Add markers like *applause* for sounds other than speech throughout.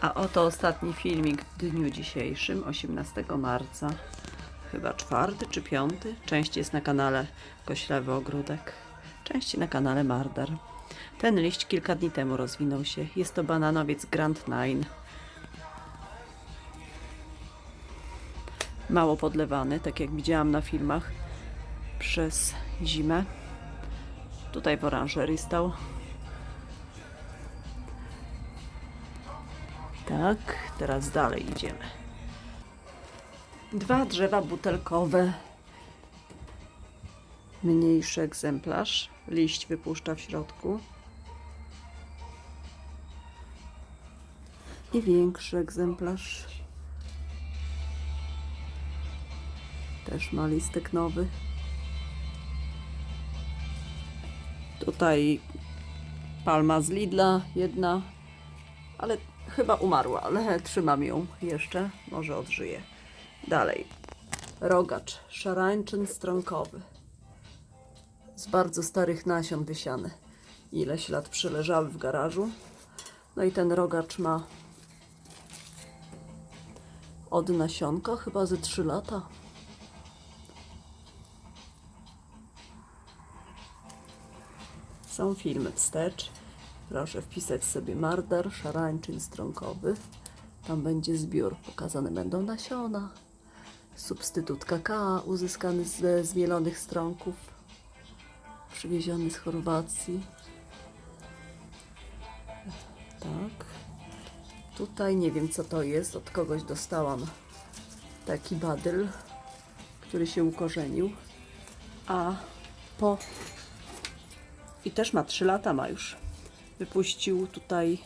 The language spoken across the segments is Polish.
A oto ostatni filmik w dniu dzisiejszym, 18 marca. Chyba czwarty czy piąty. Część jest na kanale Koślawy Ogródek, część na kanale Mardar. Ten liść kilka dni temu rozwinął się. Jest to bananowiec Grand Nine. Mało podlewany, tak jak widziałam na filmach, przez zimę. Tutaj w oranżerii stał. Tak, teraz dalej idziemy. Dwa drzewa butelkowe. Mniejszy egzemplarz. Liść wypuszcza w środku. I większy egzemplarz. Też ma listek nowy. Tutaj palma z Lidla, jedna, ale chyba umarła, ale trzymam ją jeszcze, może odżyje. Dalej. Rogacz, szarańczyn stronkowy. Z bardzo starych nasion wysiany. Ileś lat przyleżały w garażu. No i ten rogacz ma od nasionka chyba ze 3 lata. Są filmy wstecz. Proszę wpisać sobie mardar, szarańczyn stronkowy. Tam będzie zbiór. Pokazane będą nasiona. Substytut kakao uzyskany ze zmielonych stronków. Przywieziony z Chorwacji. Tak. Tutaj nie wiem co to jest. Od kogoś dostałam taki badyl, który się ukorzenił. A po i też ma 3 lata ma już. Wypuścił tutaj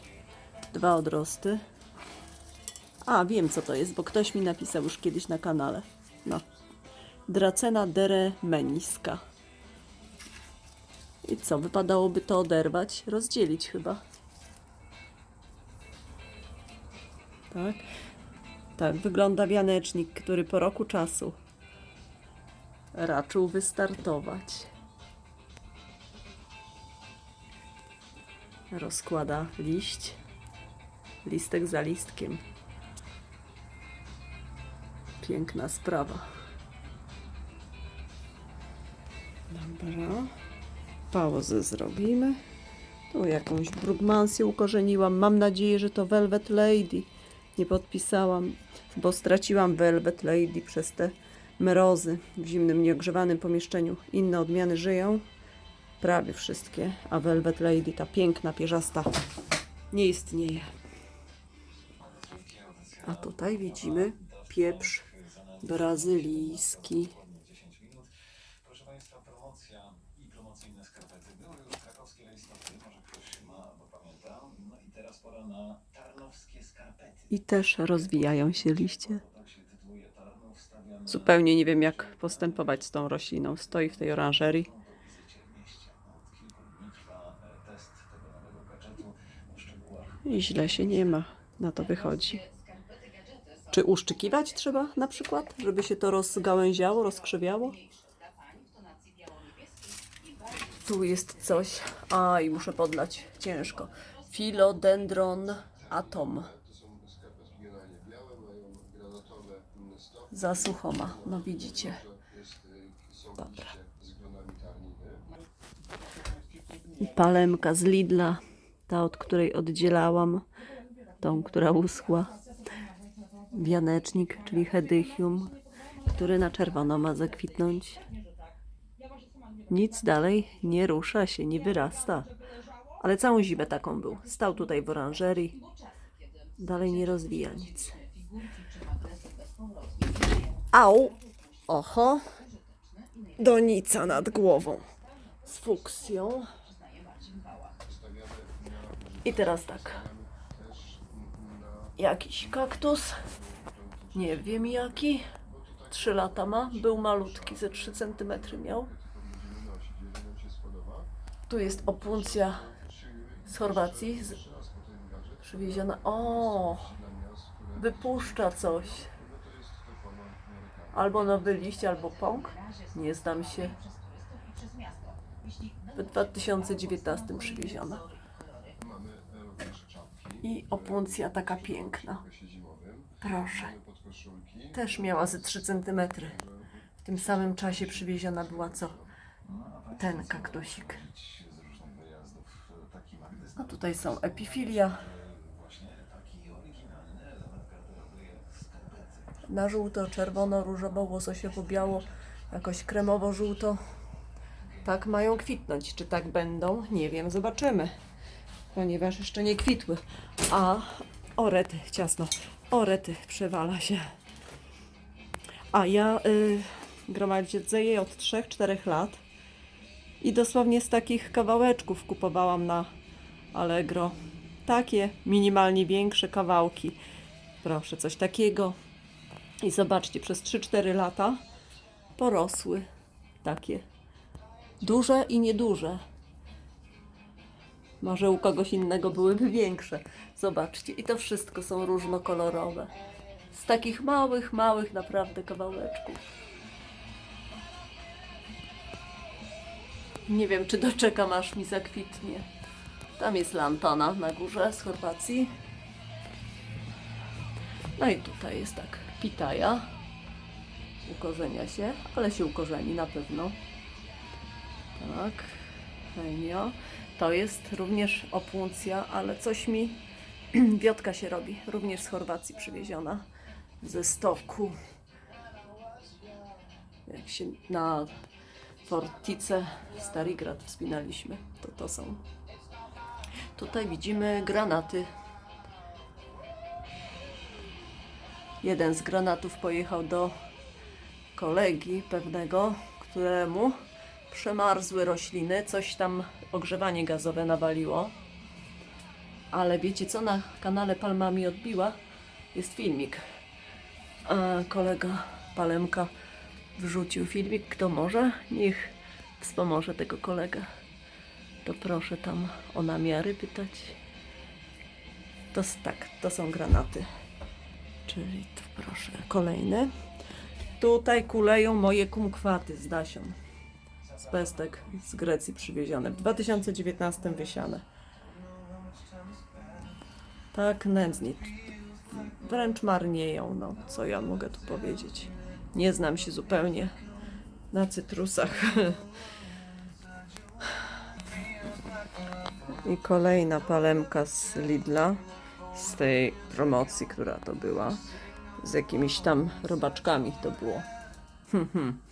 dwa odrosty. A, wiem co to jest, bo ktoś mi napisał już kiedyś na kanale. No. Dracena dere meniska. I co, wypadałoby to oderwać, rozdzielić chyba. Tak. Tak wygląda wianecznik, który po roku czasu raczył wystartować. Rozkłada liść, listek za listkiem. Piękna sprawa. Dobra. Pauzę zrobimy. Tu jakąś brugmansję ukorzeniłam. Mam nadzieję, że to Velvet Lady. Nie podpisałam, bo straciłam Velvet Lady przez te mrozy w zimnym, nieogrzewanym pomieszczeniu. Inne odmiany żyją prawie wszystkie, a Velvet Lady, ta piękna, pierzasta, nie istnieje. A tutaj widzimy pieprz brazylijski. 10 minut. Proszę Państwa, promocja i też rozwijają się liście. Zupełnie nie wiem, jak postępować z tą rośliną. Stoi w tej oranżerii. po wizycie w mieście. No, Od kilku dni trwa e, test tego nowego gadżetu. O szczegółach I źle się nie ma. Na to wychodzi. Czy uszczykiwać trzeba na przykład, żeby się to rozgałęziało, rozkrzywiało? Tu jest coś. A i muszę podlać ciężko. Philodendron atom. To są skarpetki generalnie białe, mają granatowe mm, stopy. Za sucho ma. No widzicie. I palemka z Lidla. Ta, od której oddzielałam. Tą, która uschła. Wianecznik, czyli hedychium, który na czerwono ma zakwitnąć. Nic dalej nie rusza się, nie wyrasta. Ale całą zimę taką był. Stał tutaj w oranżerii. Dalej nie rozwija nic. Au! Oho! Donica nad głową. Z fuksją. I teraz tak. Jakiś kaktus. Nie wiem jaki. Trzy lata ma. Był malutki, ze 3 cm miał. Tu jest opuncja z Chorwacji. Z... Przywieziona. O! Wypuszcza coś. Albo nowy liść, albo pąk. Nie znam się. W 2019 przywieziona. I opuncja taka piękna. Proszę. Też miała ze 3 cm. W tym samym czasie przywieziona była co? Ten kaktusik. A tutaj są epifilia. Na żółto, czerwono, różowo, łososiowo, biało, jakoś kremowo, żółto. Tak mają kwitnąć. Czy tak będą? Nie wiem, zobaczymy. Ponieważ jeszcze nie kwitły. A orety, ciasno, orety przewala się. A ja y, gromadzę je od 3-4 lat. I dosłownie z takich kawałeczków kupowałam na Allegro. Takie minimalnie większe kawałki. Proszę, coś takiego. I zobaczcie, przez 3-4 lata porosły takie duże i nieduże. Może u kogoś innego byłyby większe. Zobaczcie, i to wszystko są różnokolorowe. Z takich małych, małych naprawdę kawałeczków. Nie wiem, czy doczekam aż mi zakwitnie. Tam jest lantana na górze z Chorwacji. No i tutaj jest tak, pitaja. Ukorzenia się, ale się ukorzeni na pewno. Tak, fajnie. To jest również opuncja, ale coś mi *clears throat* wiotka się robi. Również z Chorwacji przywieziona ze stoku. Jak się na Fortice Starigrad wspinaliśmy, to to są. Tutaj widzimy granaty jeden z granatów pojechał do kolegi pewnego, któremu przemarzły rośliny, coś tam ogrzewanie gazowe nawaliło. Ale wiecie co na kanale Palma mi odbiła? Jest filmik. A kolega Palemka wrzucił filmik. Kto może? Niech wspomoże tego kolegę. To proszę tam o namiary pytać. To tak, to są granaty. Czyli tu proszę, kolejny. Tutaj kuleją moje kumkwaty z Dasią. Z pestek z Grecji przywiezione. W 2019 wysiane. Tak nędzni. Wręcz marnieją, no. Co ja mogę tu powiedzieć? Nie znam się zupełnie na cytrusach. I kolejna palemka z Lidla, z tej promocji, która to była, z jakimiś tam robaczkami to było. Hmm, hmm.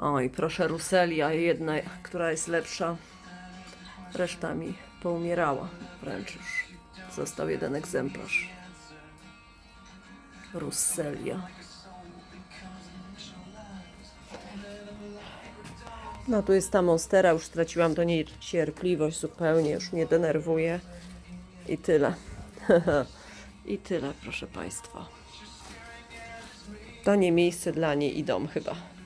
Oj, proszę Ruselia, jedna, która jest lepsza, reszta mi poumierała, wręcz już został jeden egzemplarz. Russelia. No tu jest ta monstera, już straciłam do niej cierpliwość zupełnie, już mnie denerwuje. I tyle. *laughs* I tyle, proszę Państwa. To nie miejsce dla niej i dom chyba.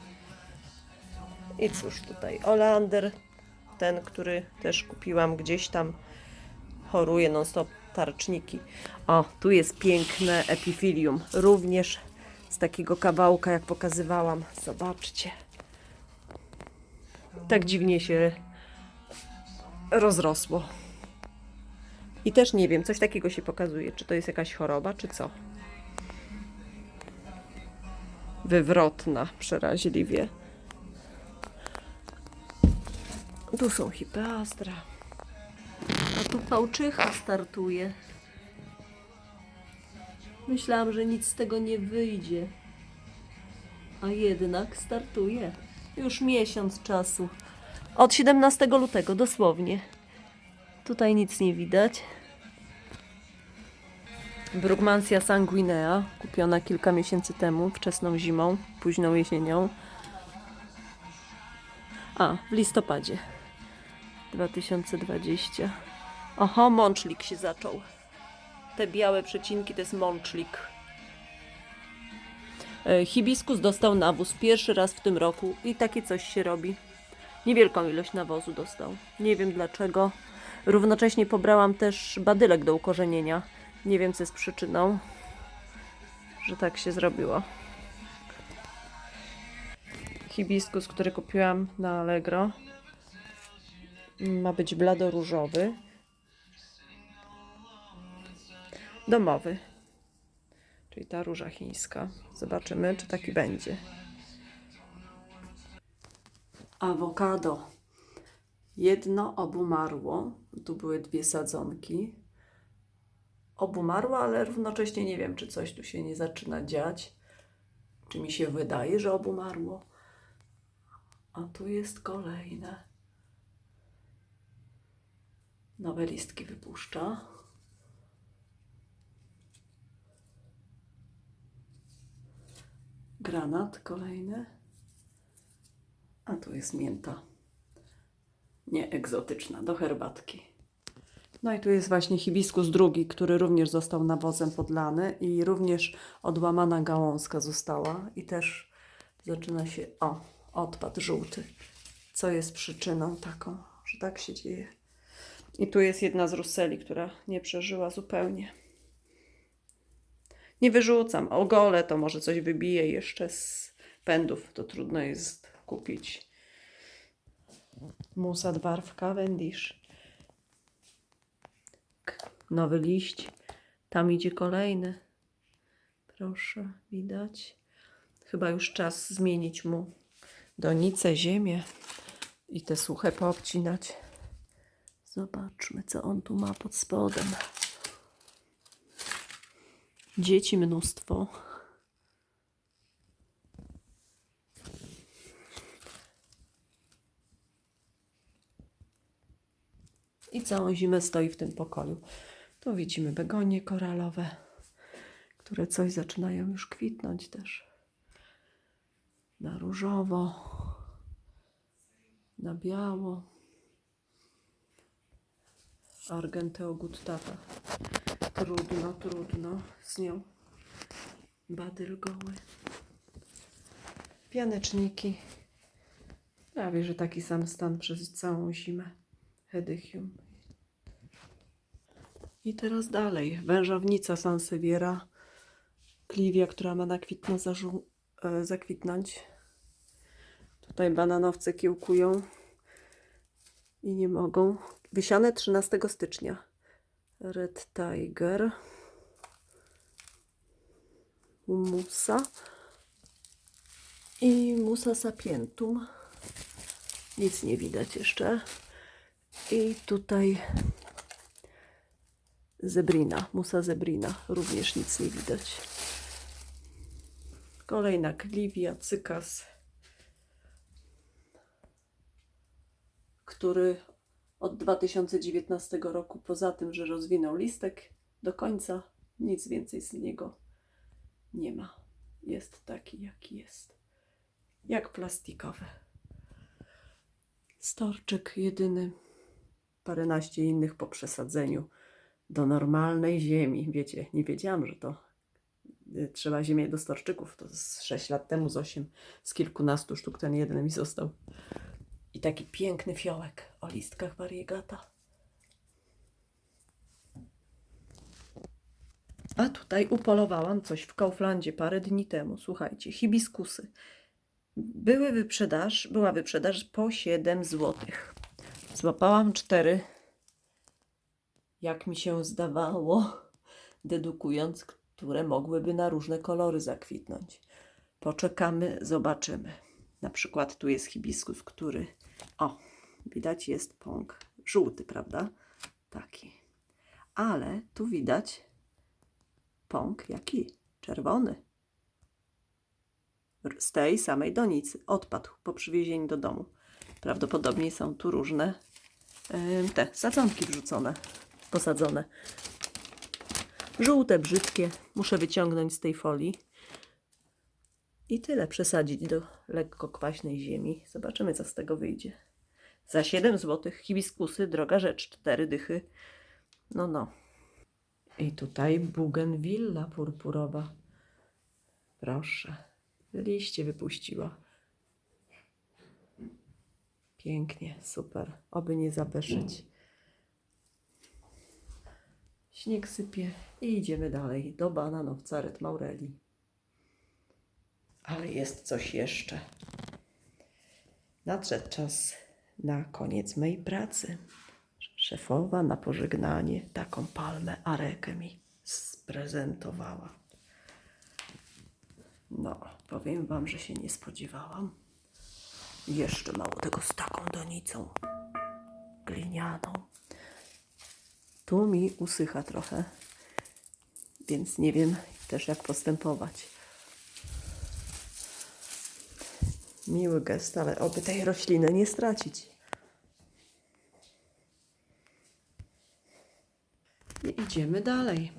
I cóż tutaj, Olander, ten, który też kupiłam gdzieś tam, choruje non-stop tarczniki. O, tu jest piękne epifilium, również z takiego kawałka, jak pokazywałam. Zobaczcie. Tak dziwnie się rozrosło. I też nie wiem, coś takiego się pokazuje. Czy to jest jakaś choroba, czy co? Wywrotna, przeraźliwie. Tu są hipeastra. A tu fałczycha startuje. Myślałam, że nic z tego nie wyjdzie. A jednak startuje. Już miesiąc czasu. Od 17 lutego, dosłownie. Tutaj nic nie widać. Brugmansia sanguinea, kupiona kilka miesięcy temu, wczesną zimą, późną jesienią. A, w listopadzie 2020. Oho, mączlik się zaczął. Te białe przecinki to jest mączlik. E, Hibiskus dostał nawóz pierwszy raz w tym roku i takie coś się robi. Niewielką ilość nawozu dostał. Nie wiem dlaczego. Równocześnie pobrałam też badylek do ukorzenienia. Nie wiem, co jest przyczyną, że tak się zrobiło. Hibiskus, który kupiłam na Allegro, ma być bladoróżowy. domowy. Czyli ta róża chińska. Zobaczymy, czy taki będzie. Awokado. Jedno obumarło. Tu były dwie sadzonki. Obumarło, ale równocześnie nie wiem, czy coś tu się nie zaczyna dziać. Czy mi się wydaje, że obumarło. A tu jest kolejne. Nowe listki wypuszcza. Granat kolejny. A tu jest mięta. Nie egzotyczna, do herbatki. No i tu jest właśnie hibiskus drugi, który również został nawozem podlany i również odłamana gałązka została i też zaczyna się, o, odpad żółty. Co jest przyczyną taką, że tak się dzieje. I tu jest jedna z ruseli, która nie przeżyła zupełnie. Nie wyrzucam. Ogolę to może coś wybije jeszcze z pędów. To trudno jest kupić. Musa dwarf Cavendish. K- Nowy liść. Tam idzie kolejny. Proszę, widać. Chyba już czas zmienić mu donicę, ziemię i te suche poobcinać. Zobaczmy, co on tu ma pod spodem. Dzieci mnóstwo. I całą zimę stoi w tym pokoju. Tu widzimy begonie koralowe, które coś zaczynają już kwitnąć też. Na różowo, na biało. Argenteo guttata. Trudno, trudno z nią. Badyl goły. Pianeczniki. Prawie, że taki sam stan przez całą zimę. Hedychium. I teraz dalej. Wężownica Sanseviera. Kliwia, która ma na kwitno e, zakwitnąć. Tutaj bananowce kiełkują i nie mogą. Wysiane 13 stycznia. Red Tiger. Musa. I Musa sapientum. Nic nie widać jeszcze. I tutaj zebrina, musa zebrina. Również nic nie widać. Kolejna kliwia, cykas, który od 2019 roku, poza tym, że rozwinął listek do końca, nic więcej z niego nie ma. Jest taki, jaki jest. Jak plastikowy. Storczyk jedyny, paręnaście innych po przesadzeniu do normalnej ziemi. Wiecie, nie wiedziałam, że to y, trzeba ziemię do storczyków. To z 6 lat temu, z 8, z kilkunastu sztuk ten jeden mi został. I taki piękny fiołek o listkach variegata. A tutaj upolowałam coś w Kauflandzie parę dni temu. Słuchajcie, hibiskusy. Były wyprzedaż, była wyprzedaż po 7 zł. Złapałam cztery, jak mi się zdawało, dedukując, które mogłyby na różne kolory zakwitnąć. Poczekamy, zobaczymy. Na przykład tu jest hibiskus, który, o, widać jest pąk żółty, prawda? Taki. Ale tu widać pąk jaki? Czerwony z tej samej donicy. Odpadł po przywiezieniu do domu. Prawdopodobnie są tu różne em, te sadzonki wrzucone, posadzone. Żółte, brzydkie. Muszę wyciągnąć z tej folii. I tyle przesadzić do lekko kwaśnej ziemi. Zobaczymy, co z tego wyjdzie. Za 7 zł hibiskusy, droga rzecz, cztery dychy. No, no. I tutaj bugenwilla purpurowa. Proszę. Liście wypuściła. Pięknie, super. Oby nie zapeszyć. Śnieg sypie i idziemy dalej do bananowca Red Maureli. Ale jest coś jeszcze. Nadszedł czas na koniec mej pracy. Szefowa na pożegnanie taką palmę arekę mi prezentowała. No, powiem Wam, że się nie spodziewałam. Jeszcze mało tego z taką donicą glinianą. Tu mi usycha trochę, więc nie wiem też jak postępować. Miły gest, ale oby tej rośliny nie stracić. I idziemy dalej.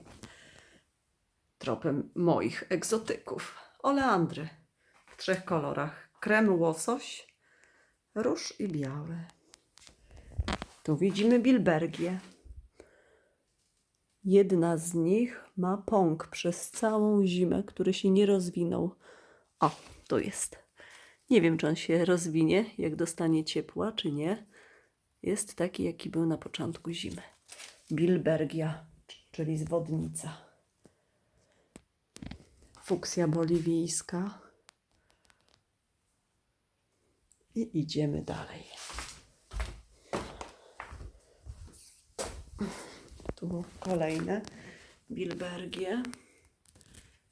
Tropem moich egzotyków. Oleandry w trzech kolorach. Krem łosoś, róż i biały. Tu widzimy bilbergię. Jedna z nich ma pąk przez całą zimę, który się nie rozwinął. O, tu jest. Nie wiem, czy on się rozwinie, jak dostanie ciepła, czy nie. Jest taki, jaki był na początku zimy. Bilbergia, czyli zwodnica. Fuksja boliwijska. I idziemy dalej. Tu kolejne bilbergie.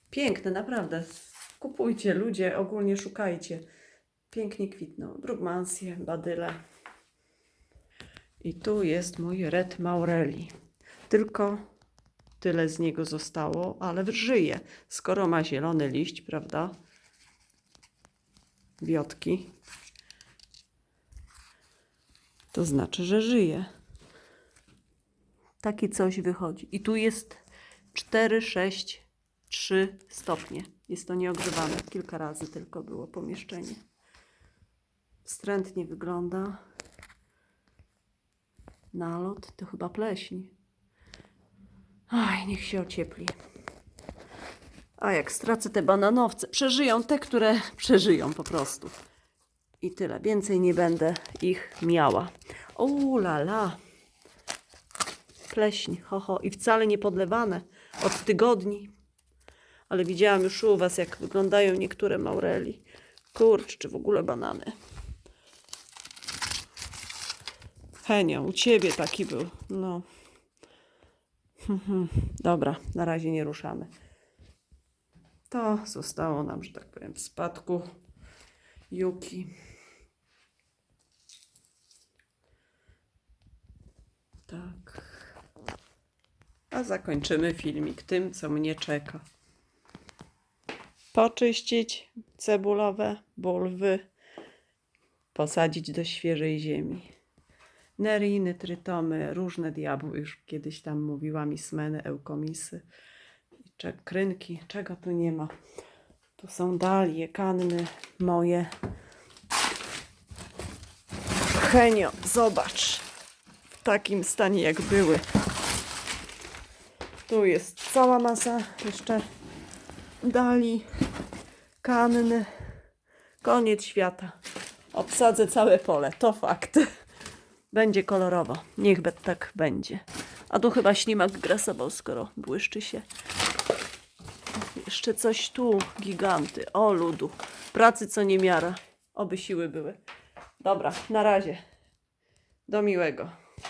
Piękne, naprawdę. Kupujcie, ludzie, ogólnie szukajcie. Pięknie kwitną. Brugmansje, badyle. I tu jest mój Red Maureli. Tylko tyle z niego zostało, ale żyje. Skoro ma zielony liść, prawda? Wiotki. To znaczy, że żyje. Taki coś wychodzi. I tu jest 4, 6, 3 stopnie. Jest to nieogrzewane. Kilka razy tylko było pomieszczenie. Wstrętnie wygląda. Nalot to chyba pleśń. Aj, niech się ociepli. A jak stracę te bananowce, przeżyją te, które przeżyją po prostu. I tyle. Więcej nie będę ich miała. O la. Pleśń, ho, ho. I wcale nie podlewane od tygodni. Ale widziałam już u Was, jak wyglądają niektóre maureli. Kurcz, czy w ogóle banany. U Ciebie taki był. No. *laughs* Dobra, na razie nie ruszamy. To zostało nam, że tak powiem, w spadku Yuki. Tak. A zakończymy filmik tym, co mnie czeka. Poczyścić cebulowe bulwy, posadzić do świeżej ziemi. Neriny, trytomy, różne diabły, już kiedyś tam mówiłam, i smeny, eukomisy, krynki, czego tu nie ma. Tu są dalie, kanny moje. Henio, zobacz, w takim stanie jak były. Tu jest cała masa jeszcze dali, kanny. Koniec świata. Obsadzę całe pole, to fakt. Będzie kolorowo. Niech tak będzie. A tu chyba ślimak grasował, skoro błyszczy się. Jeszcze coś tu, giganty. O ludu. Pracy co niemiara. Oby siły były. Dobra, na razie. Do miłego.